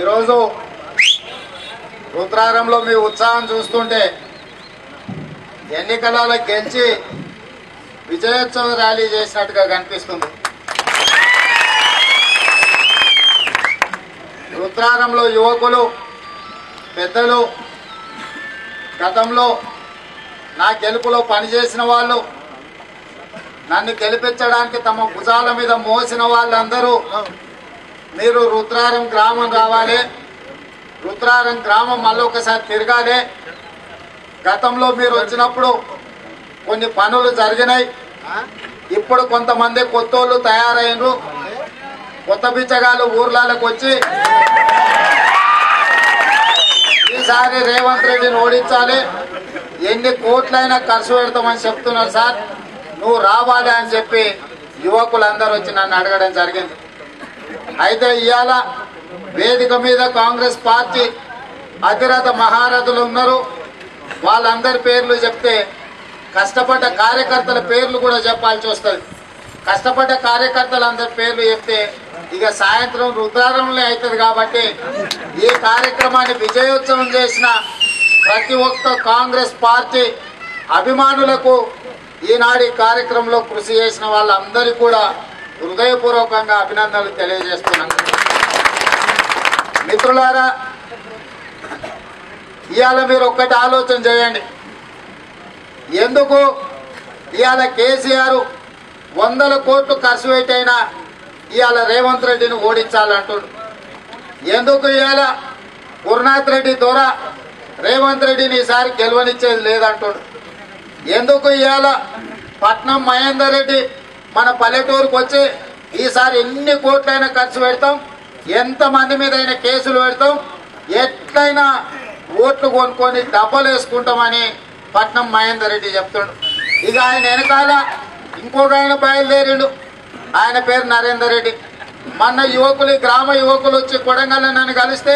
ఈరోజు రుద్రారంలో మీ ఉత్సాహం చూస్తుంటే ఎన్నికలలో గెలిచి విజయోత్సవ ర్యాలీ చేసినట్టుగా కనిపిస్తుంది. రుద్రారంలో యువకులు పెద్దలు గతంలో నా గెలుపులో పనిచేసిన వాళ్ళు నన్ను గెలిపించడానికి తమ భుజాల మీద మోసిన వాళ్ళందరూ మీరు రుద్రారం గ్రామం రావాలి. రుద్రారం గ్రామం మళ్ళీ ఒకసారి తిరగాలి. గతంలో మీరు వచ్చినప్పుడు కొన్ని పనులు జరిగినాయి. ఇప్పుడు కొంతమంది కొత్తోళ్ళు తయారైనరు కొత్త బిచ్చగాళ్ళు ఊర్లలోకి వచ్చి ఈసారి రేవంత్ రెడ్డిని ఓడించాలి. ఎన్ని కోట్లైనా ఖర్చు పెడతామని చెప్తున్నారు సార్. నువ్వు రావాలి అని చెప్పి యువకులందరూ వచ్చి నన్ను అడగడం జరిగింది. అయితే ఇవాళ వేదిక మీద కాంగ్రెస్ పార్టీ అధిరథ మహారథులు ఉన్నారు. వాళ్ళందరి పేర్లు చెప్తే కష్టపడ్డ కార్యకర్తల పేర్లు కూడా చెప్పాల్సి వస్తుంది. కష్టపడ్డ కార్యకర్తలందరి పేర్లు చెప్తే ఇక సాయంత్రం రుద్రారంలో అవుతుంది కాబట్టి ఈ కార్యక్రమాన్ని విజయోత్సవం చేసిన ప్రతి ఒక్క కాంగ్రెస్ పార్టీ అభిమానులకు ఈనాడు ఈ కార్యక్రమంలో కృషి చేసిన వాళ్ళందరికీ కూడా హృదయపూర్వకంగా అభినందనలు తెలియజేస్తున్నాను. మిత్రులారా ఇవాళ మీరు ఒక్కటి ఆలోచన చేయండి. ఎందుకు ఇవాళ కేసీఆర్ వందల కోట్లు ఖర్చు పెట్టైనా ఇవాళ రేవంత్ రెడ్డిని ఓడించాలంటుండు? ఎందుకు ఇవాళ గురునాథ్ రెడ్డి ద్వారా రేవంత్ రెడ్డిని ఈసారి గెలవనిచ్చేది లేదంటుడు? ఎందుకు ఇవాళ పట్నం మహేందర్ రెడ్డి మన పల్లెటూరుకు వచ్చి ఈసారి ఎన్ని కోట్లైనా ఖర్చు పెడతాం ఎంతమంది మీద అయినా కేసులు పెడతాం ఎట్లయినా ఓట్లు కొనుక్కొని డబ్బలు వేసుకుంటామని పట్నం మహేందర్ రెడ్డి చెప్తుండు. ఇక ఆయన వెనకాల ఇంకొక ఆయన బయలుదేరిండు. ఆయన పేరు నరేందర్ రెడ్డి. మన యువకులు గ్రామ యువకులు వచ్చి కొడంగల్ నన్ను కలిస్తే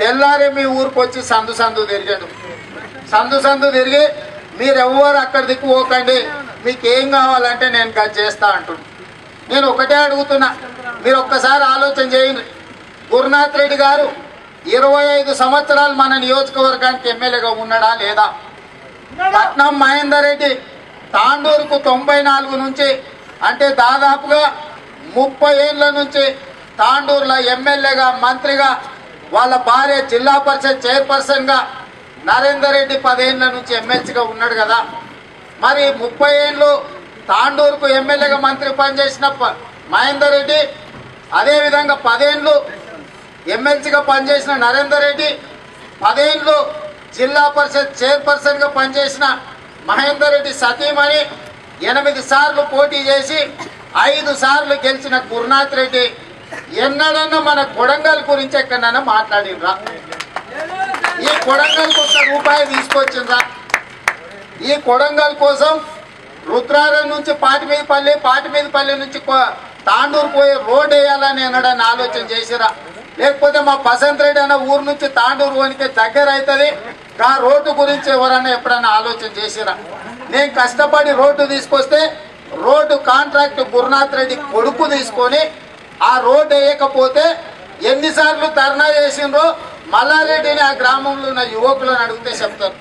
తెల్లారి మీ ఊరికి వచ్చి సందు సందు తిరిగాడు. సందు సందు తిరిగి మీరు ఎవరు అక్కడ దిక్కు పోకండి. మీకు ఏం కావాలంటే నేను గది చేస్తా అంటున్నాను నేను ఒకటే అడుగుతున్నా. మీరు ఒక్కసారి ఆలోచన చేయండి. గురునాథ్ రెడ్డి గారు ఇరవై ఐదు సంవత్సరాలు మన నియోజకవర్గానికి ఎమ్మెల్యేగా ఉన్నాడా లేదా? పట్నం మహేందర్ రెడ్డి తాండూరుకు తొంభై నాలుగు నుంచి అంటే దాదాపుగా ముప్పై ఏళ్ళ నుంచి తాండూరులో ఎమ్మెల్యేగా మంత్రిగా వాళ్ళ భార్య జిల్లా పరిషత్ చైర్పర్సన్గా నరేందర్ రెడ్డి పదేళ్ళ నుంచి ఎమ్మెల్సీగా ఉన్నాడు కదా. మరి ముప్పై ఏళ్ళు తాండూరుకు ఎమ్మెల్యేగా మంత్రి పనిచేసిన ప- మహేందర్ రెడ్డి అదేవిధంగా పదేళ్ళు ఎమ్మెల్సీగా పనిచేసిన నరేందర్ రెడ్డి పదేళ్ళు జిల్లా పరిషత్ చైర్పర్సన్గా పనిచేసిన మహేందర్ రెడ్డి సతీమణి ఎనిమిది సార్లు పోటీ చేసి ఐదు సార్లు గెలిచిన గురునాథ్ రెడ్డి. ఎన్నడన్నా మన కొడంగల్ గురించి ఎక్కడన్నా మాట్లాడినరా ఈ కొడంగల్ కోసం రూపాయి తీసుకొచ్చిండ్రా. ఈ కొడంగల్ కోసం రుద్రారం నుంచి పాటిమీదపల్లి పాటిమీదపల్లి నుంచి తాండూరు పోయి రోడ్ వేయాలని అనడని ఆలోచన చేసిరా. లేకపోతే మా బసంత్ రెడ్డి అన్న ఊరు నుంచి తాండూరు పోనికే దగ్గర అవుతుంది ఆ రోడ్డు గురించి ఎవరన్నా ఎప్పుడన్నా ఆలోచన చేసిరా. నేను కష్టపడి రోడ్డు తీసుకొస్తే రోడ్డు కాంట్రాక్ట్ గురునాథ్ రెడ్డి కొడుకు తీసుకొని ఆ రోడ్డు వేయకపోతే ఎన్నిసార్లు ధర్నా చేసిండ్రో మల్లారెడ్డిని ఆ గ్రామంలో ఉన్న యువకులను అడిగితే చెప్తారు.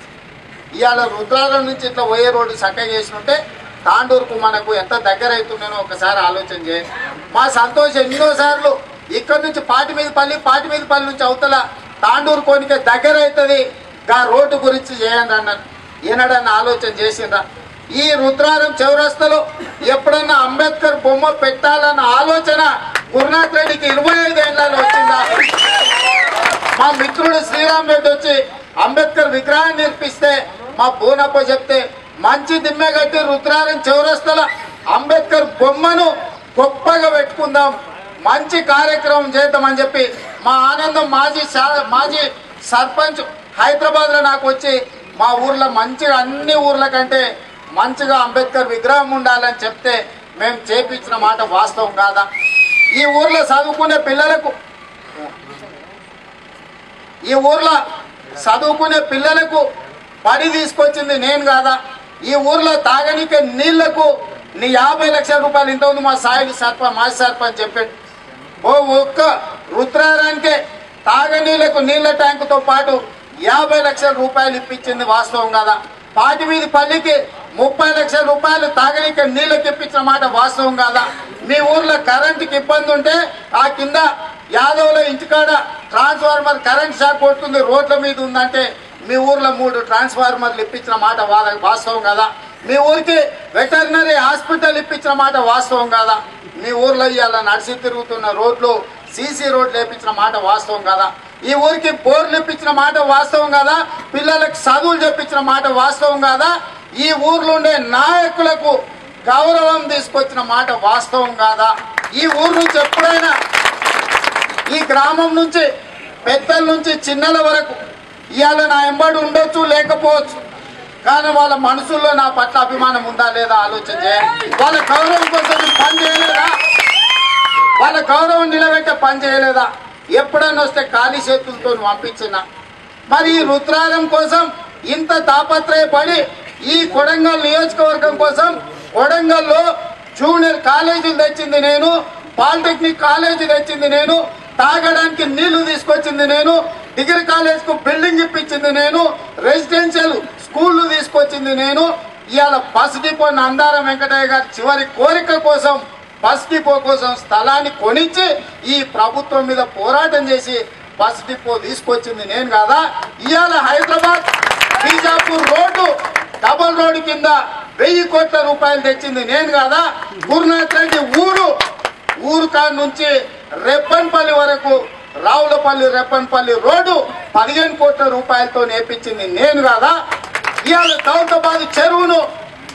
ఇవాళ రుద్రాల నుంచి ఇట్లా పోయే రోడ్డు చక్కగా చేసినట్టే తాండూరుకు మనకు ఎంత దగ్గర అవుతుండేనో ఒకసారి ఆలోచన చేయండి. మా సంతోషం ఎన్నోసార్లు ఇక్కడ నుంచి పాటి మీద పల్లి పాటి మీద పల్లి నుంచి అవతల తాండూరు కోనికే దగ్గర అవుతుంది. గా రోడ్డు గురించి చేయండి అన్నాను. ఈనాడన్న ఆలోచన చేసిందా ఈ రుద్రారం చౌరస్తలో ఎప్పుడన్నా అంబేద్కర్ బొమ్మ పెట్టాలన్న ఆలోచన గురునాథ్ రెడ్డికి ఇరవై ఐదు ఏళ్ళలో వచ్చిందా మా మిత్రుడు శ్రీరామ్ రెడ్డి వచ్చి అంబేద్కర్ విగ్రహాన్ని నిర్పిస్తే మా బోనప్ప చెప్తే మంచి దిమ్మె కట్టి రుద్రారం చౌరస్తల అంబేద్కర్ బొమ్మను గొప్పగా పెట్టుకుందాం మంచి కార్యక్రమం చేద్దామని చెప్పి మా ఆనందం మాజీ మాజీ సర్పంచ్ హైదరాబాద్లో నాకు వచ్చి మా ఊర్లో మంచిగా అన్ని ఊర్ల కంటే మంచిగా అంబేద్కర్ విగ్రహం ఉండాలని చెప్తే మేము చేపించిన మాట వాస్తవం కాదా? ఈ ఊర్లో చదువుకునే పిల్లలకు ఈ ఊర్లో చదువుకునే పిల్లలకు పడి తీసుకొచ్చింది నేను కాదా? ఈ ఊర్లో తాగనీకే నీళ్ళకు నీ యాభై లక్షల రూపాయలు ఇంత ఉంది మా సాయిలు సర్పంచ్ మాజీ సర్పంచ్ చెప్పాడు. ఓ ఒక్క రుద్రారానికే తాగనీళ్ళకు నీళ్ళ ట్యాంకుతో పాటు యాభై లక్షల రూపాయలు ఇప్పించింది వాస్తవం కదా? పాటి మీద పల్లికి ముప్పై లక్షల రూపాయలు తాగనీకి నీళ్ళకి ఇప్పించిన మాట వాస్తవం కాదా? మీ ఊర్లో కరెంటుకి ఇబ్బంది ఉంటే ఆ కింద యాదవ్లో ఇంటికాడ ట్రాన్స్ఫార్మర్ కరెంట్ షాక్ కొడుతుంది రోడ్ల మీద ఉందంటే మీ ఊర్లో మూడు ట్రాన్స్ఫార్మర్లు ఇప్పించిన మాట వాస్తవం కదా? మీ ఊరికి వెటర్నరీ హాస్పిటల్ ఇప్పించిన మాట వాస్తవం కదా? మీ ఊర్లో ఇవాళ నడిచి తిరుగుతున్న రోడ్లు సీసీ రోడ్లు వేపించిన మాట వాస్తవం కదా? ఈ ఊరికి బోర్లు ఇప్పించిన మాట వాస్తవం కదా? పిల్లలకు చదువులు చెప్పించిన మాట వాస్తవం కదా? ఈ ఊర్లో ఉండే నాయకులకు గౌరవం తీసుకొచ్చిన మాట వాస్తవం కాదా? ఈ ఊరు నుంచి ఎప్పుడైనా ఈ గ్రామం నుంచి పెద్దల నుంచి చిన్నల వరకు ఇవాళ నా ఎంబడి ఉండొచ్చు లేకపోవచ్చు. కానీ వాళ్ళ మనసుల్లో నా పట్ల అభిమానం ఉందా లేదా ఆలోచన వాళ్ళ గౌరవం కోసం పని చేయలేదా? వాళ్ళ గౌరవం నిలబెట్టే పని చేయలేదా? ఎప్పుడైనా వస్తే ఖాళీ చేతులతో పంపించిన. మరి ఈ రుద్రాలం కోసం ఇంత తాపత్రయపడి ఈ కొడంగల్ నియోజకవర్గం కోసం కొడంగల్లో జూనియర్ కాలేజీలు తెచ్చింది నేను పాలిటెక్నిక్ కాలేజీ తెచ్చింది నేను తాగడానికి నీళ్ళు తీసుకొచ్చింది నేను డిగ్రీ కాలేజ్కు బిల్డింగ్ ఇప్పించింది నేను రెసిడెన్షియల్ స్కూళ్ళు తీసుకొచ్చింది నేను. ఇవాళ బస్ డిపో నందారం వెంకటయ్య గారి చివరి కోరిక కోసం బస్ డిపో కోసం స్థలాన్ని కొనిచ్చి ఈ ప్రభుత్వం మీద పోరాటం చేసి బస్ డిపో తీసుకొచ్చింది నేను కాదా? ఇవాళ Hyderabad Bijapur road double road కింద వెయ్యి కోట్ల రూపాయలు తెచ్చింది నేను కదా? గురునాథ్ రెడ్డి ఊరు ఊరు కాడ నుంచి రెప్పన్పల్లి వరకు రావులపల్లి రెప్పన్పల్లి రోడ్డు పదిహేను కోట్ల రూపాయలతో నేర్పించింది నేను కాదా? ఇవాళ దౌలతాబాద్ చెరువును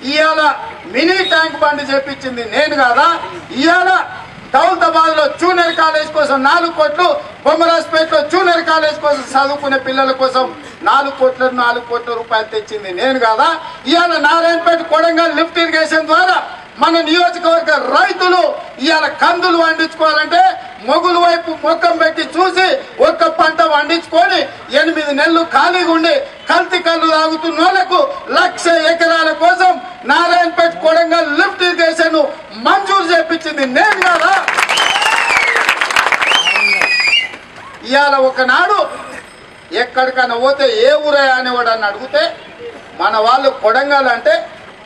ఇవాళ మినీ ట్యాంక్ బండి చేపించింది నేను కాదా? ఇవాళ దౌలతాబాద్లో జూనియర్ కాలేజ్ కోసం నాలుగు కోట్లు బొమ్మరాజ్పేటలో జూనియర్ కాలేజ్ కోసం చదువుకునే పిల్లల కోసం నాలుగు కోట్ల నాలుగు కోట్ల రూపాయలు తెచ్చింది నేను కాదా? ఇవాళ నారాయణపేట కొడంగల్ లిఫ్ట్ ఇరిగేషన్ ద్వారా మన నియోజకవర్గ రైతులు ఇవాళ కందులు పండించుకోవాలంటే మొగులు వైపు మొక్కం పెట్టి చూసి ఒక్క పంట పండించుకొని ఎనిమిది నెలలు ఖాళీగా ఉండి కల్తీ కళ్ళు తాగుతున్నోళ్ళకు లక్ష ఎకరాల కోసం నారాయణపేట కొడంగల్ లిఫ్ట్ ఇరిగేషన్ మంజూరు చేపించింది నేను కదా? ఇవాళ ఒకనాడు ఎక్కడికైనా పోతే ఏ ఊరే అనేవాడు అని అడిగితే మన వాళ్ళు కొడంగల్ అంటే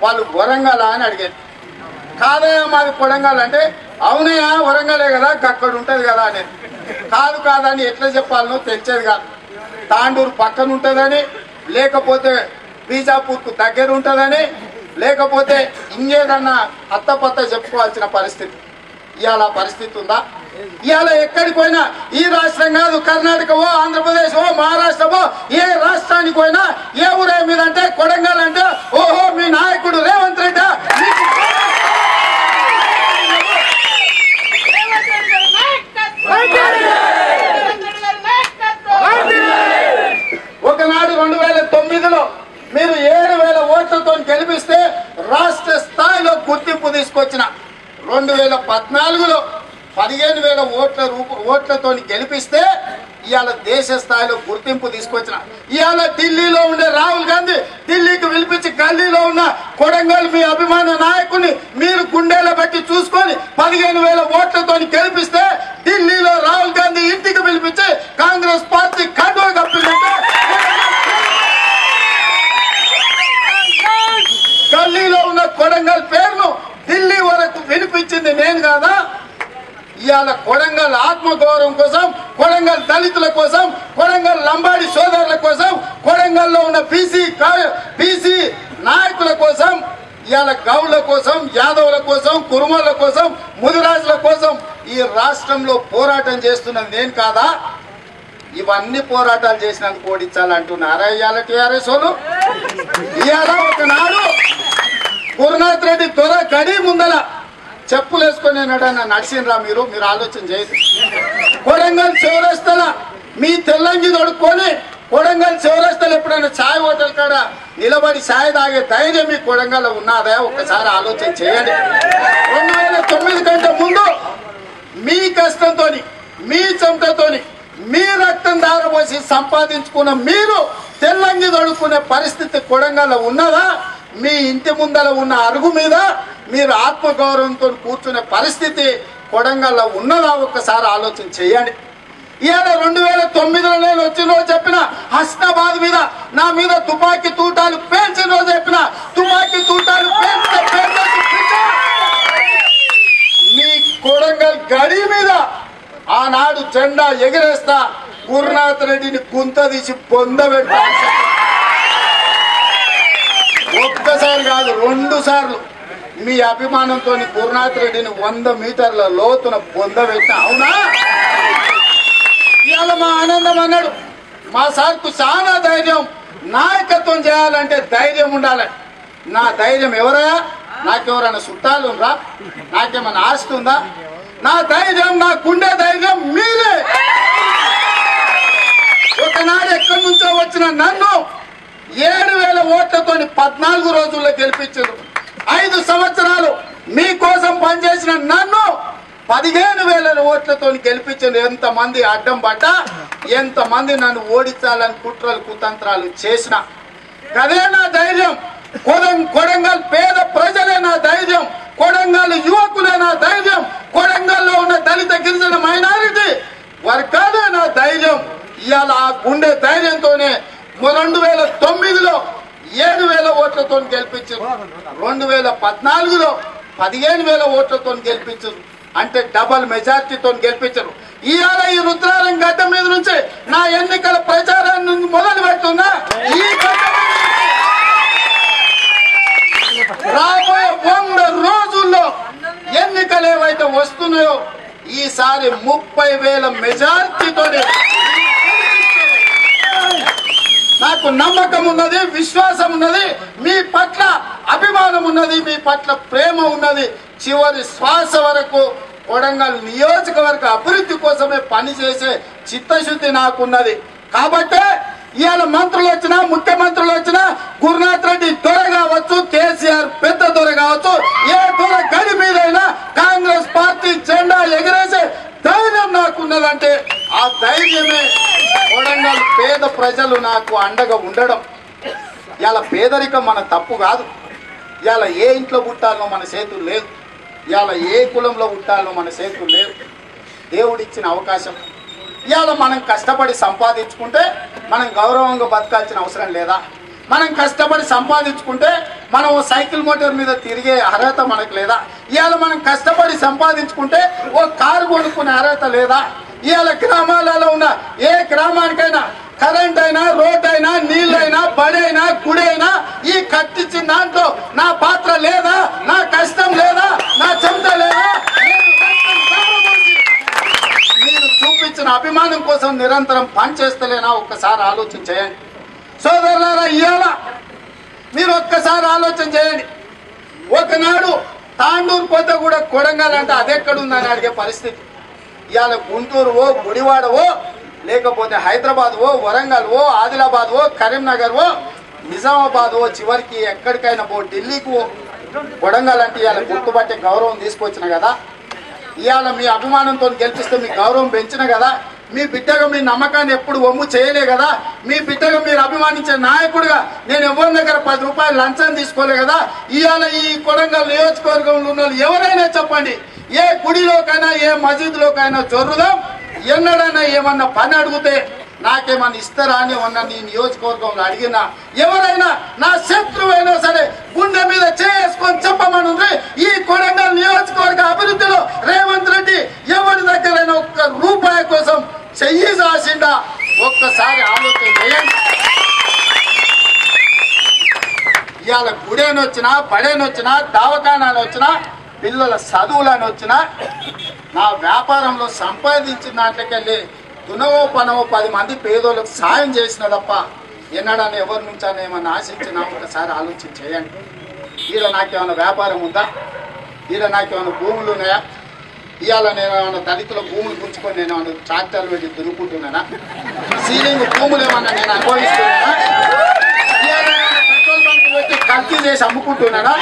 వాళ్ళు వరంగల్ అని అడిగేది. కాదయ్యా మాది కొడంగల్ అంటే అవునయ్యా వరంగలే కదా అక్కడ ఉంటది కదా అని. కాదు కాదని ఎట్లా చెప్పాలనో తెలిసేది కాదు. తాండూరు పక్కన ఉంటుందని లేకపోతే బీజాపూర్కు దగ్గర ఉంటుందని లేకపోతే ఇంకేదన్నా అత్తపత్త చెప్పుకోవాల్సిన పరిస్థితి. ఇవాళ పరిస్థితి ఉందా? ఇవాళ ఎక్కడికి పోయినా ఈ రాష్ట్రం కాదు కర్ణాటకవో ఓ ఆంధ్రప్రదేశ్ మహారాష్ట్రమో ఏ రాష్ట్రానికి పోయినా ఏ ఊరే మీద అంటే కొడంగల్ అంటే ఓహో మీ నాయకుడు రేవంత్ రెడ్డి. ఒకనాడు రెండు వేల తొమ్మిదిలో మీరు ఏడు వేల ఓట్లతో గెలిపిస్తే రాష్ట్ర స్థాయిలో గుర్తింపు తీసుకొచ్చిన. రెండు వేల పద్నాలుగులో పదిహేను వేల ఓట్ల రూప ఓట్లతో గెలిపిస్తే ఇవాళ దేశ స్థాయిలో గుర్తింపు తీసుకొచ్చిన. ఇవాళ ఢిల్లీలో ఉండే రాహుల్ గాంధీ ఢిల్లీకి పిలిపించి గల్లీలో ఉన్న కొడంగల్ మీ అభిమాన నాయకుని మీరు గుండెల బట్టి చూసుకొని పదిహేను వేల ఓట్లతో గెలిపిస్తే ఢిల్లీలో రాహుల్ గాంధీ ఇంటికి పిలిపించి కాంగ్రెస్ పార్టీ కండువ కప్పిందంటే గల్లీలో ఉన్న కొడంగల్ పేరును ఢిల్లీ వరకు వినిపించింది నేను కాదా ఇవాళ కొడంగల్ ఆత్మగౌరవం కోసం కొడంగల్ దళితుల కోసం కొడంగల్ లంబాడి సోదరుల కోసం కొడంగల్లో ఉన్న బీసీ బీసీ నాయకుల కోసం ఇవాళ గౌడ్ల కోసం యాదవుల కోసం కురుమల కోసం ముదిరాజుల కోసం ఈ రాష్ట్రంలో పోరాటం చేస్తున్నది నేను కాదా? ఇవన్నీ పోరాటాలు చేసినందుకు ఓడించాలంటున్నారా ఇవాళ టీఆర్ఎస్ వాళ్ళు? ఇవాళ ఒకనాడు గురునాథ్ రెడ్డి త్వర గడి ముందల చెప్పులు వేసుకొని నడన్న నడిచినరా మీరు? మీరు ఆలోచన చేయదు కొడంగల్ చివరస్తల మీ తెల్లంగి తొడుక్కొని కొడంగల్ చివరస్తలు ఎప్పుడైనా ఛాయ్ హోటల్ కాడ నిలబడి ఛాయ్ తాగే ధైర్యం మీ కొడంగల్ ఉన్నదా? ఒక్కసారి ఆలోచన చేయండి. రెండు వేల తొమ్మిది కంటే ముందు మీ కష్టంతోని మీ చెమటతోని మీ రక్తం దారపోసి సంపాదించుకున్న మీరు తెల్లంగి తొడుక్కునే పరిస్థితి కొడంగల్ ఉన్నదా? మీ ఇంటి ముందర ఉన్న అరుగు మీద మీరు ఆత్మగౌరవంతో కూర్చునే పరిస్థితి కొడంగల్లో ఉన్నదా ఒక్కసారి ఆలోచన చేయండి. ఇవాళ రెండు వేల తొమ్మిదిలో నేను వచ్చిన రోజు చెప్పిన హస్నాబాద్ మీద నా మీద తుపాకీ తూటాలు పేల్చిన రోజు చెప్పిన తుపాకీ తూటాలు మీ కొడంగల్ గడి మీద ఆనాడు జెండా ఎగిరేస్తా గురునాథ్ రెడ్డిని గుంత తీసి పొందబెట్టాను ఒక్కసారి కాదు రెండు సార్లు. మీ అభిమానంతో గురునాథ్ రెడ్డిని వంద మీటర్ల లోతున పొందబెట్టా అవునా? ఇవాళ మా ఆనందం అన్నాడు. మా సార్కు చాలా ధైర్యం. నాయకత్వం చేయాలంటే ధైర్యం ఉండాలి. నా ధైర్యం ఎవరా? నాకెవరైనా చుట్టాలు ఉందా నాకేమైనా ఆస్తి ఉందా? నా ధైర్యం నా గుండె ధైర్యం మీరే ఒకనాడు ఎక్కడి నుంచో వచ్చిన నన్ను ఏడు వేల ఓట్లతో పద్నాలుగు రోజుల్లో గెలిపించారు ఐదు సంవత్సరాలు మీకోసం పనిచేసిన నన్ను పదిహేను వేల ఓట్లతో గెలిపించారు ఎంతమంది అడ్డం పడ్డా ఎంతమంది నన్ను ఓడించాలని కుట్రలు కుతంత్రాలు చేసిన. అదే నా ధైర్యం? కొడం కొడంగల్ పేద ప్రజలే నా ధైర్యం. కొడంగల్ యువకులే నా ధైర్యం కొడంగల్లో ఉన్న దళిత గిరిజన మైనారిటీ వర్గాలే నా ధైర్యం ఇవాళ ఆ గుండె ధైర్యంతోనే రెండు వేల తొమ్మిదిలో ఏడు వేల ఓట్లతో గెలిపించారు రెండు వేల పద్నాలుగులో పదిహేను వేల ఓట్లతో గెలిపించారు. అంటే డబల్ మెజార్టీతో గెలిపించారు. ఇవాళ ఈ రుద్రారం గడ్డ మీద నుంచి నా ఎన్నికల ప్రచారాన్ని మొదలు పెడుతున్నా? ఈ రాబోయే వంద రోజుల్లో ఎన్నికలు ఏవైతే వస్తున్నాయో ఈసారి ముప్పై వేల మెజార్టీతోనే నాకు నమ్మకం ఉన్నది విశ్వాసం ఉన్నది మీ పట్ల అభిమానం ఉన్నది మీ పట్ల ప్రేమ ఉన్నది. చివరి శ్వాస వరకు కొడంగల్ నియోజకవర్గ అభివృద్ధి కోసమే పనిచేసే చిత్తశుద్ధి నాకున్నది. కాబట్టే ఇవాళ మంత్రులు వచ్చినా ముఖ్యమంత్రులు వచ్చినా గురునాథ్ రెడ్డి దొర కావచ్చు కేసీఆర్ పెద్ద దొర కావచ్చు ఏ దొర గడి మీదైనా కాంగ్రెస్ పార్టీ జెండా ఎగిరేసే ఉన్నదంటే ఆ ధైర్యమే కొడంగల్ పేద ప్రజలు నాకు అండగా ఉండడం. ఇలా పేదరికం మన తప్పు కాదు. ఇవాళ ఏ ఇంట్లో పుట్టాలో మన చేతులు లేదు ఇవాళ ఏ కులంలో పుట్టాలో మన చేతులు లేవు. దేవుడిచ్చిన అవకాశం. ఇవాళ మనం కష్టపడి సంపాదించుకుంటే మనం గౌరవంగా బతకాల్సిన అవసరం లేదా? మనం కష్టపడి సంపాదించుకుంటే మనం సైకిల్ మోటార్ మీద తిరిగే అర్హత మనకు లేదా? ఇవాళ మనం కష్టపడి సంపాదించుకుంటే ఓ కారు కొనుక్కునే అర్హత లేదా? ఇవాళ గ్రామాలలో ఉన్న ఏ గ్రామానికైనా కరెంట్ అయినా రోడ్ అయినా నీళ్ళైనా బడైనా గుడైనా ఈ కట్టించిన దాంట్లో నా పాత్ర లేదా? నా కష్టం లేదా? నా చెంత లేదా? మీరు చూపించిన అభిమానం కోసం నిరంతరం పనిచేస్తలేనా? ఒక్కసారి ఆలోచించేయండి సోదరులారా ఇవాళ మీరు ఒక్కసారి ఆలోచన చేయండి. ఒకనాడు తాండూరు పోతే కూడా కొడంగల్ అంటే అదెక్కడుందని అడిగే పరిస్థితి. ఇవాళ గుంటూరు ఓ లేకపోతే హైదరాబాద్ ఓ వరంగల్ ఓ ఆదిలాబాద్ ఓ కరీంనగర్ ఓ నిజామాబాద్ ఓ చివరికి ఎక్కడికైనా పో ఢిల్లీకి ఓ. కొడంగల్ అంటే ఇవాళ గుర్తుపట్టే గౌరవం తీసుకొచ్చిన కదా. ఇవాళ మీ అభిమానంతో గెలిపిస్తే మీ గౌరవం పెంచిన కదా. మీ బిడ్డగా మీ నమ్మకాన్ని ఎప్పుడు ఒమ్ము చేయలే కదా. మీ బిడ్డగా మీరు అభిమానించే నాయకుడిగా నేను ఎవరి దగ్గర పది రూపాయలు లంచం తీసుకోలే కదా. ఇవాళ ఈ కొడంగల్ నియోజకవర్గంలో ఉన్న ఎవరైనా చెప్పండి. ఏ గుడిలోకైనా ఏ మసీదులోకైనా చొర్రుదాం ఎన్నడైనా ఏమన్నా పని అడిగితే నాకేమన్నా ఇస్తారా అని ఉన్న నీ నియోజకవర్గంలో అడిగినా ఎవరైనా నా శత్రువైనా సరే గుండె మీద చేసుకొని చెప్పమనుంది ఈ కొడంగల్ నియోజకవర్గ అభివృద్ధిలో రేవంత్ రెడ్డి ఎవరి దగ్గరైనా ఒక్క రూపాయి కోసం చెయ్యి రాసిండా ఒక్కసారి ఆలోచన చేయండి. ఇవాళ గుడేని వచ్చినా బడేని వచ్చినా దావకానాలు వచ్చినా పిల్లల చదువులని వచ్చినా నా వ్యాపారంలో సంపాదించిన దాంట్లోకెళ్ళి దునవో పనవో పది మంది పేదోళ్ళకు సాయం చేసిన తప్ప ఎన్నడాన్ని ఎవరి నుంచని ఏమన్నా ఆశించినా ఒకసారి ఆలోచన చేయండి. ఈడ నాకేమైనా వ్యాపారం ఉందా? ఈడ నాకేమైనా భూములు ఉన్నాయా ఇవాళ నేను ఏమైనా దళితుల భూములు పుంచుకొని నేను ఏమైనా ట్రాక్టర్లు పెట్టి దున్నుకుంటున్నానా? సీలింగ్ భూములు ఏమన్నా నేను అనుభవిస్తున్నానా? ఇవాళ పెట్రోల్ బంక్ పెట్టి కల్తీ చేసి అమ్ముకుంటున్నానా?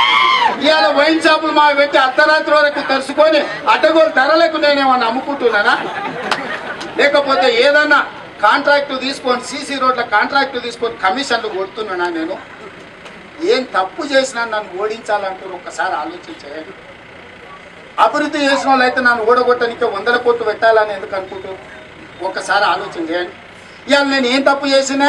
ఇవాళ వైన్ షాపులు మా పెట్టి అర్ధరాత్రి వరకు తెరుచుకొని అడ్డగోలు ధరలకు నేనేమన్నా అమ్ముకుంటున్నానా? లేకపోతే ఏదన్నా కాంట్రాక్ట్ తీసుకొని సీసీ రోడ్ల కాంట్రాక్ట్ తీసుకొని కమిషన్లు కొడుతున్నానా నేను? ఏం తప్పు చేసినా నన్ను ఓడించాలంటూ ఒక్కసారి ఆలోచించేయండి అభివృద్ధి చేసిన వాళ్ళు అయితే నన్ను ఓడగొట్టడానికి వందల కోట్లు పెట్టాలని ఎందుకు అనుకుంటారు ఒక్కసారి ఆలోచన చేయండి. ఇవాళ నేను ఏం తప్పు చేసినా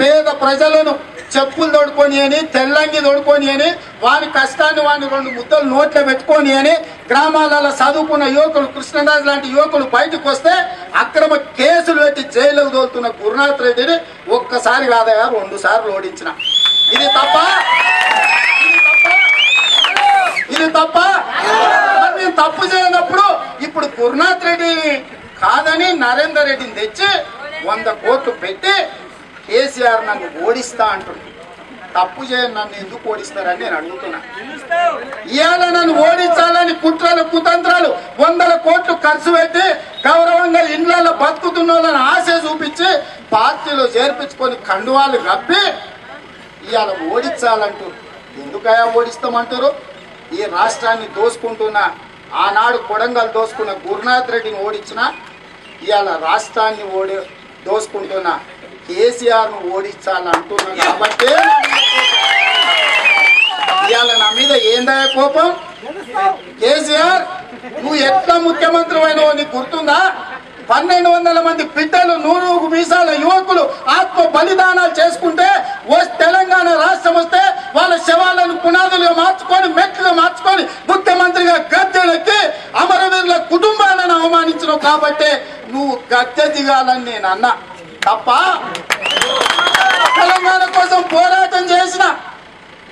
పేద ప్రజలను చెప్పులు తోడుకొని అని తెల్లంగి తోడుకొని అని వారి కష్టాన్ని వాని రెండు ముద్దలు నోట్లో పెట్టుకొని అని గ్రామాలలో చదువుకున్న యువకులు కృష్ణరాజు లాంటి యువకులు బయటకు వస్తే అక్రమ కేసులు పెట్టి జైలుకు తోలుతున్న గురునాథ్ రెడ్డిని ఒక్కసారి కాదయా రెండు సార్లు ఓడించిన. ఇది తప్ప? ఇది తప్ప? ఇది తప్ప? మరి నేను తప్పు చేయనప్పుడు ఇప్పుడు గురునాథ్ రెడ్డి కాదని నరేందర్ రెడ్డిని తెచ్చి వంద కోట్లు పెట్టి కేసీఆర్ నన్ను ఓడిస్తా అంటుంది. తప్పు చేయని నన్ను ఎందుకు ఓడిస్తారని నేను అడుగుతున్నా. ఇవాళ నన్ను ఓడించాలని కుట్రలు కుతంత్రాలు వందల కోట్లు ఖర్చు పెట్టి గౌరవంగా ఇండ్లలో బతుకుతున్న ఆశ చూపించి పార్టీలో చేర్పించుకొని కండువాలు కప్పి ఇవాళ ఓడించాలంటూ ఎందుకయా ఓడిస్తామంటారు? ఈ రాష్ట్రాన్ని దోసుకుంటున్న ఆనాడు కొడంగల్ దోసుకున్న గురునాథ్ రెడ్డిని ఓడించిన ఇవాళ రాష్ట్రాన్ని ఓడి దోసుకుంటున్న కేసీఆర్ను ఓడించాలంటున్నా కాబట్టి ఇవాళ నా మీద ఏందా కోపం? కేసీఆర్ నువ్వు ఎట్లా ముఖ్యమంత్రి అయినావో నీకు గుర్తుందా? పన్నెండు వందల మంది పిల్లలు నూరు వీసాల యువకులు ఆత్మ బలిదానాలు చేసుకుంటే తెలంగాణ రాష్ట్రం వస్తే వాళ్ళ శవాలను పునాదులుగా మార్చుకొని మెట్లుగా మార్చుకొని ముఖ్యమంత్రిగా గద్దెలెక్కి అమరవీరుల కుటుంబాలను అవమానించడం కాబట్టి నువ్వు గద్దె దిగాలని నేను అన్నా. తప్ప తెలంగాణ కోసం పోరాటం చేసిన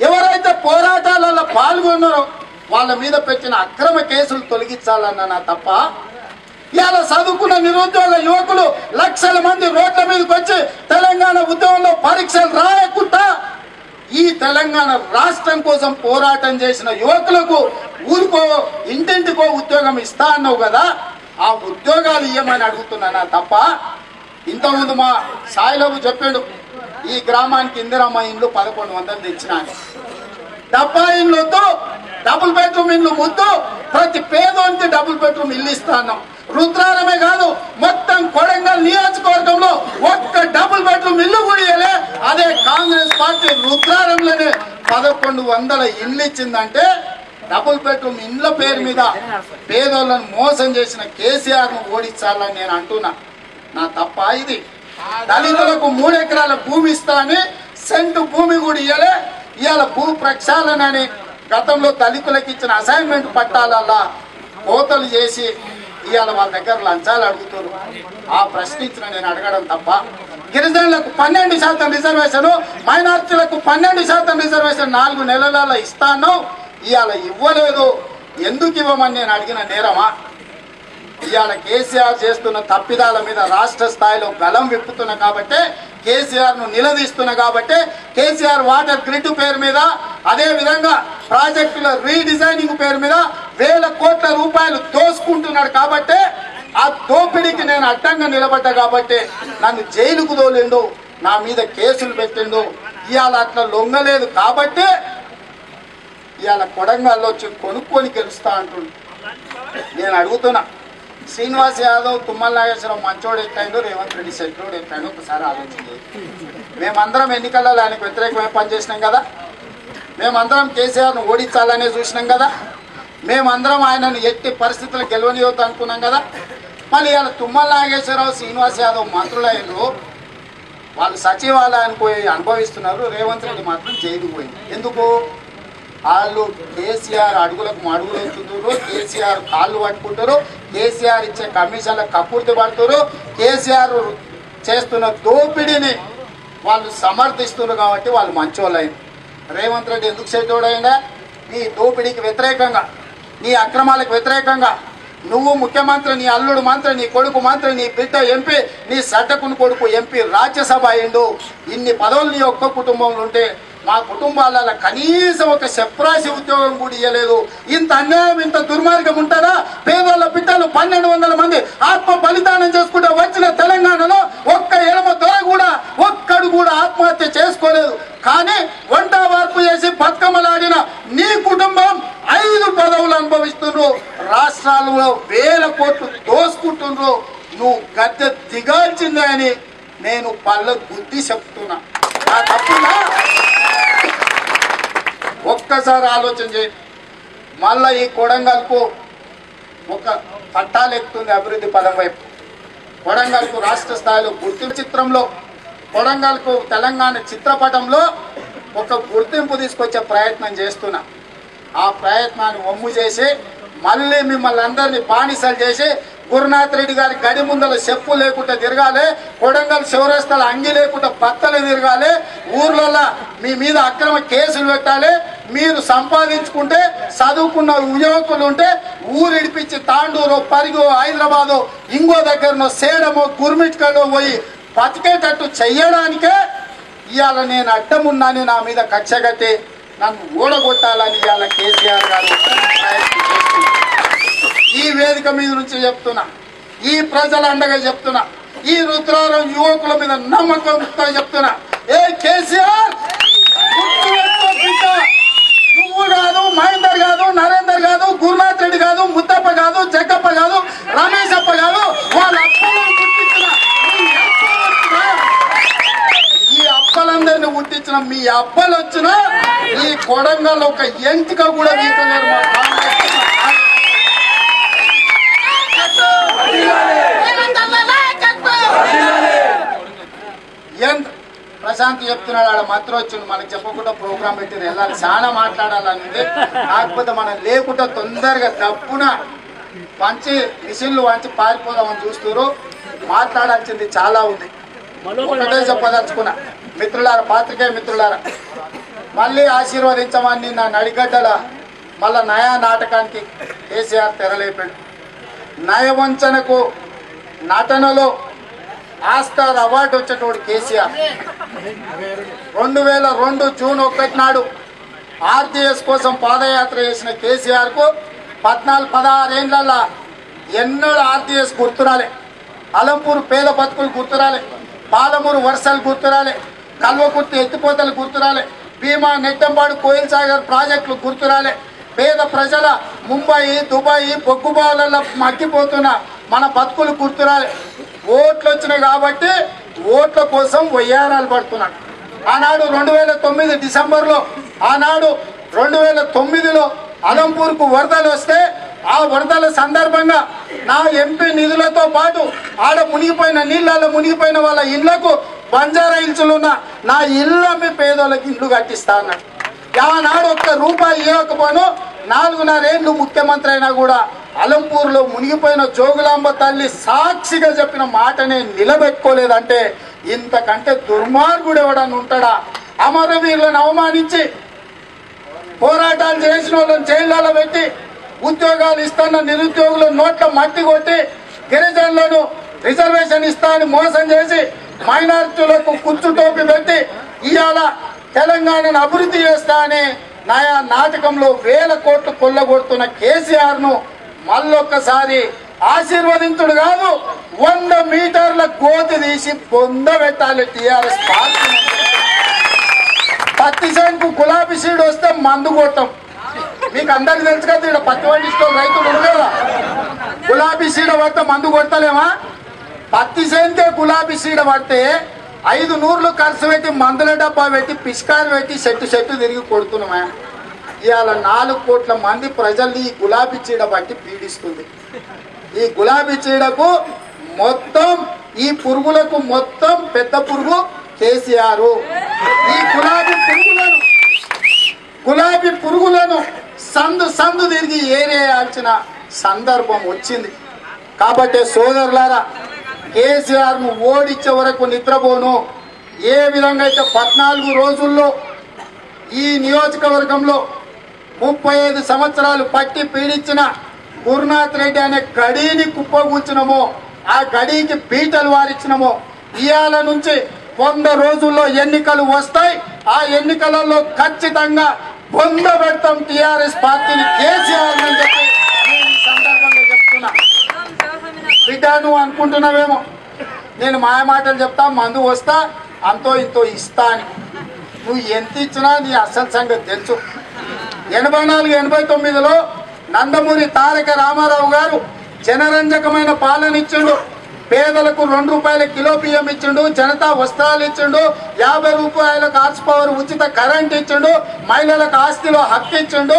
ఎవరైతే పోరాటాలలో పాల్గొన్నారో వాళ్ళ మీద పెట్టిన అక్రమ కేసులు తొలగించాలన్నా తప్ప ఇవాళ చదువుకున్న నిరుద్యోగ యువకులు లక్షల మంది రోడ్ల మీదకి వచ్చి తెలంగాణ ఉద్యమంలో పరీక్షలు రాయకుండా ఈ తెలంగాణ రాష్ట్రం కోసం పోరాటం చేసిన యువకులకు ఊరికో ఇంటింటికో ఉద్యోగం ఇస్తా అన్నావు కదా ఆ ఉద్యోగాలు ఇవ్వమని అడుగుతున్నానా తప్ప. ఇంతకుముందు మా సాయిలోపు చెప్పాడు ఈ గ్రామానికి ఇందిరమ్మ ఇండ్లు పదకొండు వందలు తెచ్చినా డబ్బా ఇండ్లు వద్దు డబుల్ బెడ్రూమ్ ఇల్లు ముద్దు ప్రతి పేదోనికి డబుల్ బెడ్రూమ్ ఇల్లు ఇస్తాను రుద్రారమే కాదు మొత్తం కొడంగల్ నియోజకవర్గంలో ఒక్క డబుల్ బెడ్రూమ్ ఇల్లు కూడా ఇయ్యలే. అదే కాంగ్రెస్ పార్టీ రుద్రారంలోనే పదకొండు వందల ఇల్లు ఇచ్చిందంటే డబుల్ బెడ్రూమ్ ఇండ్ల పేరు మీద పేదోళ్ళను మోసం చేసిన కేసీఆర్ను ఓడించాలని నేను అంటున్నా. నా తప్ప ఇది. దళితులకు మూడెకరాల భూమి ఇస్తానని సెంటు భూమి కూడా ఇయ్యలే. ఇవాళ భూ ప్రక్షాళన అని గతంలో దళితులకు ఇచ్చిన అసైన్మెంట్ పట్టాలల్లా కోతలు చేసి ఇవాళ వాళ్ళ దగ్గర లంచాలు అడుగుతారు ఆ ప్రశ్నించిన నేను అడగడం తప్ప గిరిజనులకు పన్నెండు శాతం రిజర్వేషన్ మైనార్టీలకు పన్నెండు శాతం రిజర్వేషన్ నాలుగు నెలలలో ఇస్తాను. ఇవాళ ఇవ్వలేదు. ఎందుకు ఇవ్వమని నేను అడిగిన నేరమా? ఇవాళ కేసీఆర్ చేస్తున్న తప్పిదాల మీద రాష్ట్ర స్థాయిలో బలం విప్పుతున్నా కాబట్టి కేసీఆర్ను నిలదీస్తున్నా కాబట్టి కేసీఆర్ వాటర్ గ్రిడ్ పేరు మీద అదే విధంగా ప్రాజెక్టుల రీడిజైనింగ్ పేరు మీద వేల కోట్ల రూపాయలు దోసుకుంటున్నాడు కాబట్టి ఆ దోపిడీకి నేను అడ్డంగా నిలబడ్డా కాబట్టి నన్ను జైలుకు తోలిండు నా మీద కేసులు పెట్టిండు. ఇవాళ అట్లా లొంగలేదు కాబట్టి ఇవాళ కొడంగల్లో వచ్చి కొనుక్కొని గెలుస్తా అంటుండు. నేను అడుగుతున్నా శ్రీనివాస్ యాదవ్ తుమ్మల నాగేశ్వరరావు మంచోడు ఎక్కైండు రేవంత్ రెడ్డి సెట్రోడు ఎక్కైండు ఒకసారి ఆలోచించి మేమందరం ఎన్నికలలో ఆయనకు వ్యతిరేకమే పనిచేసినాం కదా. మేమందరం కేసీఆర్ను ఓడించాలనే చూసినాం కదా. మేమందరం ఆయనను ఎట్టి పరిస్థితులు గెలవనియొద్దు అనుకున్నాం కదా. మళ్ళీ ఇలా తుమ్మల నాగేశ్వరరావు శ్రీనివాస్ యాదవ్ మంత్రులయ్యారు వాళ్ళు సచివాలయానికి పోయి అనుభవిస్తున్నారు. రేవంత్ రెడ్డి మాత్రం జైలుకు పోయింది. ఎందుకు? వాళ్ళు కేసీఆర్ అడుగులకు అడుగులు అవుతుంటారు కేసీఆర్ కాళ్ళు పట్టుకుంటారు. కేసీఆర్ ఇచ్చే కమిషన్ల కపూర్తి పడుతారు కేసీఆర్ చేస్తున్న దోపిడీని వాళ్ళు సమర్థిస్తున్నారు కాబట్టి వాళ్ళు మంచోళ్ళు రేవంత్ రెడ్డి ఎందుకు చెడ్డోడైందా నీ దోపిడీకి వ్యతిరేకంగా నీ అక్రమాలకు వ్యతిరేకంగా. నువ్వు ముఖ్యమంత్రి నీ అల్లుడు మంత్రి నీ కొడుకు మంత్రి నీ బిడ్డ ఎంపీ నీ సడ్డకుని కొడుకు ఎంపీ రాజ్యసభ అయిండు. ఇన్ని పదవులు నీ ఒక్క కుటుంబంలో ఉంటే మా కుటుంబాలలో కనీసం ఒక సెప్రాసి ఉద్యోగం కూడా ఇవ్వలేదు ఇంత అన్యాయం ఇంత దుర్మార్గం ఉంటుందా? పేదోళ్ళ బిడ్డలు పన్నెండు వందల మంది ఆత్మ బలిదానం చేసుకుంటే వచ్చిన తెలంగాణలో ఒక్క ఎడమ దొర కూడా ఒక్కడు కూడా ఆత్మహత్య చేసుకోలేదు. కానీ వంట వార్పు చేసి బతుకమ్మలాడిన నీ కుటుంబం ఐదు పదవులు అనుభవిస్తున్నారు రాష్ట్రాలలో వేల కోట్లు దోసుకుంటున్నారు నువ్వు గద్దె దిగాల్సిందే అని నేను పళ్ళ బుద్ధి చెప్తున్నా. నా ఒక్కసారి ఆలోచన చేయండి మళ్ళా ఈ కొడంగల్కు ఒక పట్టాలు ఎక్కుతుంది అభివృద్ధి పదం వైపు. కొడంగల్కు రాష్ట్ర స్థాయిలో గుర్తింపు చిత్రంలో కొడంగల్కు తెలంగాణ చిత్రపటంలో ఒక గుర్తింపు తీసుకొచ్చే ప్రయత్నం చేస్తున్నా. ఆ ప్రయత్నాన్ని ఒమ్ము చేసి మళ్ళీ మిమ్మల్ని అందరినీ బానిసలు చేసి గురునాథ్ రెడ్డి గారి గడి ముందల చెప్పు లేకుండా తిరగాలి కొడంగల్ శివరస్తల అంగి లేకుండా పత్తలు తిరగాలి ఊర్లలో మీ మీద అక్రమ కేసులు పెట్టాలి మీరు సంపాదించుకుంటే చదువుకున్న యువకులు ఉంటే ఊరు ఇడిపించి తాండూరు పరిగు హైదరాబాదు ఇంకో దగ్గరనో సేడమో గుర్మిట్కలో పోయి బతికేటట్టు చెయ్యడానికే ఇవాళ నేను అడ్డమున్నాని నా మీద కక్ష కట్టి నన్ను ఓడగొట్టాలని ఇవాళ కేసీఆర్ గారు ఈ వేదిక మీద నుంచి చెప్తున్నా. ఈ ప్రజల అండగా చెప్తున్నా. ఈ రుద్రారం యువకుల మీద నమ్మకంతో చెప్తున్నా. ఏ కేసీఆర్! నువ్వు కాదు మహేందర్ కాదు నరేందర్ కాదు గురునాథ్ రెడ్డి కాదు ముత్తప్ప కాదు జగ్గప్ప కాదు రమేష్ అప్ప కాదు వాళ్ళ అప్పలను గుర్తించిన ఈ అప్పలందరిని అప్పలందరినీ గుర్తించిన మీ అప్పలు వచ్చినా ఈ కొడంగల్ ఒక ఎంటిక కూడా వీకలేరు మా కాంగ్రెస్ ప్రశాంత్ చెప్తున్నాడు ఆడ మంత్రి వచ్చిండు. మనకి చెప్పకుండా ప్రోగ్రామ్ పెట్టారు వెళ్ళాలి చాలా మాట్లాడాలని కాకపోతే మనం లేకుండా తొందరగా తప్పున పంచి మిషన్లు వంచి పారిపోదామని చూస్తున్నారు మాట్లాడాల్సింది చాలా ఉంది. ఒకటే చెప్పదలుచుకున్నా. మిత్రులారా పాత్రికే మిత్రులారా మళ్ళీ ఆశీర్వదించమని నా నడిగడ్డల మళ్ళా నయా నాటకానికి కేసీఆర్ తెరలేపాడు. నయవంచనకు నటనలో ఆస్కార్ అవార్డు వచ్చేటోడు కేసీఆర్. రెండు వేల రెండు జూన్ ఒకటి నాడు ఆర్టీఎస్ కోసం పాదయాత్ర చేసిన కేసీఆర్కు పద్నాలుగు పదహారేళ్ళ ఎన్నడూ ఆర్టీఎస్ గుర్తురాలే అలంపూర్ పేద బతుకులు గుర్తురాలే పాలమూరు వర్షాలు గుర్తురాలే కల్వకుర్తి ఎత్తిపోతలు గుర్తురాలే భీమా నెట్టంపాడు కోయిల్ సాగర్ ప్రాజెక్టులు గుర్తురాలే పేద ప్రజల ముంబై దుబాయ్ బొగ్గుబావులలో మగ్గిపోతున్న మన బతుకులు గుర్తురాలే. ఓట్లు వచ్చినాయి కాబట్టి ఓట్ల కోసం వయ్యారాలు పడుతున్నాడు. ఆనాడు రెండు వేల తొమ్మిది డిసెంబర్లో ఆనాడు రెండు వేల తొమ్మిదిలో అలంపూర్కు వరదలు వస్తే ఆ వరదల సందర్భంగా నా ఎంపీ నిధులతో పాటు ఆడ మునిగిపోయిన నీళ్ళలో మునిగిపోయిన వాళ్ళ ఇళ్ళకు బంజారా ఇల్చులున్న నా ఇల్లు మీ పేదోళ్ళకి ఇల్లు కట్టిస్తా అన్నాడు. ఆనాడు ఒక్క రూపాయి ఇవ్వకపోను నాలుగున్నరేళ్ళు ముఖ్యమంత్రి అయినా కూడా అలంపూర్లో మునిగిపోయిన జోగులాంబ తల్లి సాక్షిగా చెప్పిన మాటనే నిలబెట్టుకోలేదంటే ఇంతకంటే దుర్మార్గుడు ఎవడన్నా ఉంటాడా? అమరవీరులను అవమానించి పోరాటాలు చేసిన వాళ్ళని జైళ్ళలో పెట్టి ఉద్యోగాలు ఇస్తున్న నిరుద్యోగులు నోట్ల మట్టి కొట్టి గిరిజనులను రిజర్వేషన్ ఇస్తా అని మోసం చేసి మైనారిటీలకు కుచ్చు టోపి పెట్టి ఇవాళ తెలంగాణను అభివృద్ధి చేస్తా అని నాయా నాటకంలో వేల కోట్లు కొల్లగొడుతున్న కేసీఆర్ను మళ్ళొక్కసారి ఆశీర్వదించుడు కాదు వంద మీటర్ల కోతి తీసి పొందబెట్టాలి టీఆర్ఎస్ పార్టీ పత్తి చేనుకు గులాబీ సీడ్ వస్తే మందు కొట్టం మీకు అందరికి తెలుసు కదా ఇక్కడ పత్తి పండిస్తున్న రైతులు ఉన్నారు గులాబీ సీడ పడితే మందు కొట్టలేమా పత్తి సేంతే గులాబీ సీడ పడితే ఐదు నూర్లు ఖర్చు పెట్టి మందుల డబ్బా పెట్టి పిస్కారు పెట్టి చెట్టు చెట్టు తిరిగి కొడుతున్నామా ఇవాళ నాలుగు కోట్ల మంది ప్రజల్ని ఈ గులాబీ చీడ బట్టి పీడిస్తుంది. ఈ గులాబీ చీడకు మొత్తం ఈ పురుగులకు మొత్తం పెద్ద పురుగు కేసీఆర్. ఈ గులాబీ పురుగులను గులాబీ పురుగులను సందు సందు తిరిగి ఏరేయాల్సిన సందర్భం వచ్చింది. కాబట్టి సోదరులారా కేసీఆర్ను ఓడించే వరకు నిద్రపోను. ఏ విధంగా అయితే పద్నాలుగు రోజుల్లో ఈ నియోజకవర్గంలో ముప్పై ఐదు సంవత్సరాలు పట్టి పీడించిన గురునాథ్ రెడ్డి అనే గడీని కుప్పగూర్చినమో ఆ గడీకి పీటలు వారిచ్చినమో ఇవాళ నుంచి వంద రోజుల్లో ఎన్నికలు వస్తాయి. ఆ ఎన్నికలలో ఖచ్చితంగా పొందబెడతాం టిఆర్ఎస్ పార్టీని కేసీఆర్ అని చెప్పి నేను ఈ సందర్భంగా చెప్తున్నా. బిడ్డ నువ్వు అనుకుంటున్నావేమో. నేను మాయ మాటలు చెప్తా మందు వస్తా అంతో ఇంతో ఇస్తా అని. నువ్వు ఎంత ఇచ్చినా నీ అసలు సంగతి తెలుసు. ఎనభై నాలుగు ఎనభై తొమ్మిదిలో నందమూరి తారక రామారావు గారు జనరంజకమైన పాలన ఇచ్చిండు. పేదలకు రెండు రూపాయల కిలో బియ్యం ఇచ్చిండు జనతా వస్త్రాలు ఇచ్చిండు యాభై రూపాయలకు హార్స్ పవర్ ఉచిత కరెంట్ ఇచ్చిండు మహిళలకు ఆస్తిలో హక్కు ఇచ్చిండు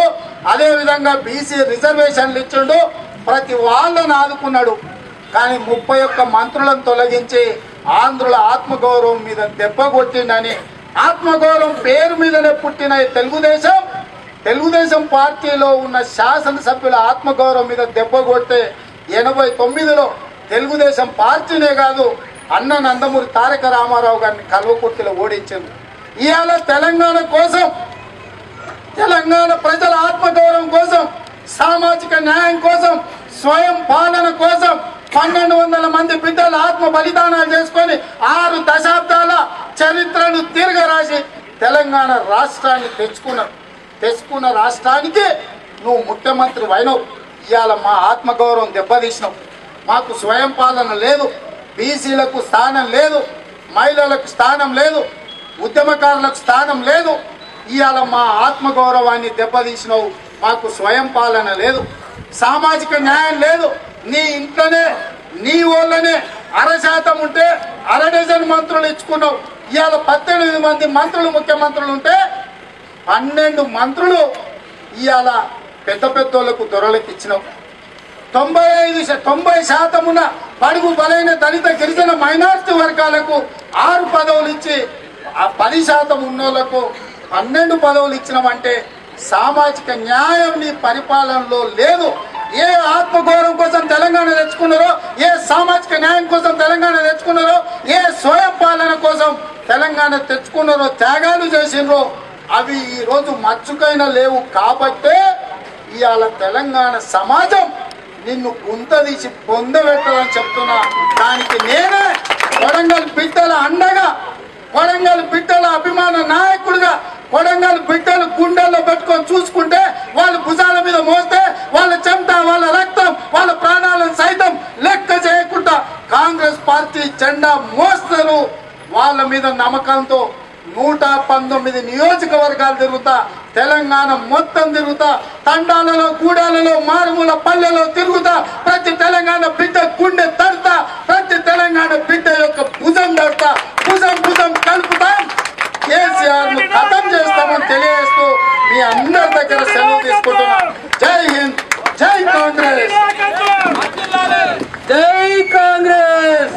అదేవిధంగా బీసీ రిజర్వేషన్లు ఇచ్చిండు. ప్రతి వాళ్ళను ఆదుకున్నాడు. కానీ ముప్పై ఒక్క మంత్రులను తొలగించి ఆంధ్రుల ఆత్మగౌరవం మీద దెబ్బ కొట్టిందని ఆత్మగౌరవం పేరు మీదనే పుట్టిన తెలుగుదేశం తెలుగుదేశం పార్టీలో ఉన్న శాసనసభ్యుల ఆత్మగౌరవం మీద దెబ్బ కొడితే ఎనభై తొమ్మిదిలో తెలుగుదేశం పార్టీనే కాదు అన్న నందమూరి తారక రామారావు గారిని కల్వకుర్తిలో ఓడించింది. ఇవాళ తెలంగాణ కోసం తెలంగాణ ప్రజల ఆత్మగౌరవం కోసం సామాజిక న్యాయం కోసం స్వయం పాలన కోసం పన్నెండు వందల మంది బిడ్డలు ఆత్మ బలిదానాలు చేసుకొని ఆరు దశాబ్దాల చరిత్రను తిరగరాసి తెలంగాణ రాష్ట్రాన్ని తెచ్చుకున్నారు తెచ్చుకున్న రాష్ట్రానికి నువ్వు ముఖ్యమంత్రి అయినవు. ఇవాళ మా ఆత్మగౌరవం దెబ్బతీసినావు. మాకు స్వయం పాలన లేదు. బీసీలకు స్థానం లేదు. మహిళలకు స్థానం లేదు. ఉద్యమకారులకు స్థానం లేదు. ఇవాళ మా ఆత్మగౌరవాన్ని దెబ్బతీసినావు. మాకు స్వయం పాలన లేదు. సామాజిక న్యాయం లేదు. నీ ఇంట్లోనే నీ ఊళ్ళోనే అర శాతం ఉంటే అర డజన్ మంత్రులు ఇచ్చుకున్నావు. ఇవాళ పద్దెనిమిది మంది మంత్రులు ముఖ్యమంత్రులు ఉంటే పన్నెండు మంత్రులు ఇవాళ పెద్ద పెద్దోళ్ళకు దొరలకు ఇచ్చినావు. తొంభై ఐదు తొంభై శాతమున బడుగు బలైన దళిత గిరిజన మైనారిటీ వర్గాలకు ఆరు పదవులు ఇచ్చి ఆ పది శాతం ఉన్నోళ్ళకు పన్నెండు పదవులు ఇచ్చినామంటే సామాజిక న్యాయం నీ పరిపాలనలో లేదు. ఏ ఆత్మగౌరవం కోసం తెలంగాణ తెచ్చుకున్నారో ఏ సామాజిక న్యాయం కోసం తెలంగాణ తెచ్చుకున్నారో ఏ స్వయం పాలన కోసం తెలంగాణ తెచ్చుకున్నారో త్యాగాలు చేసిండ్రో అవి ఈరోజు మచ్చుకైనా లేవు కాబట్టే ఇవాళ తెలంగాణ సమాజం నిన్ను గుంత తీసి పొందబెట్టాలని చెప్తున్నా. దానికి నేనే వరంగల్ బిడ్డల అండగా వరంగల్ బిడ్డల అభిమాన నాయకుడిగా కొడంగల్ బిడ్డలు గుండెల్లో పెట్టుకొని చూసుకుంటే వాళ్ళ భుజాల మీద మోస్తే వాళ్ళ చెమట వాళ్ళ రక్తం వాళ్ళ ప్రాణాలను సైతం లెక్క చేయకుండా కాంగ్రెస్ పార్టీ జెండా మోస్తారు వాళ్ళ మీద నమ్మకంతో నూట పంతొమ్మిది నియోజకవర్గాలు తిరుగుతా తెలంగాణ మొత్తం తిరుగుతా తండాలలో గూడాలలో మారుమూల పల్లెలో తిరుగుతా ప్రతి తెలంగాణ బిడ్డ గుండె తడతా ప్రతి తెలంగాణ బిడ్డ యొక్క భుజం తడతా భుజం భుజం కలుపుతాం. కేసీఆర్ను ఖతం చేస్తామని తెలియజేస్తూ మీ అందరి దగ్గర సెలవు తీసుకుంటున్నాం. జై హింద్ జై కాంగ్రెస్. జై కాంగ్రెస్.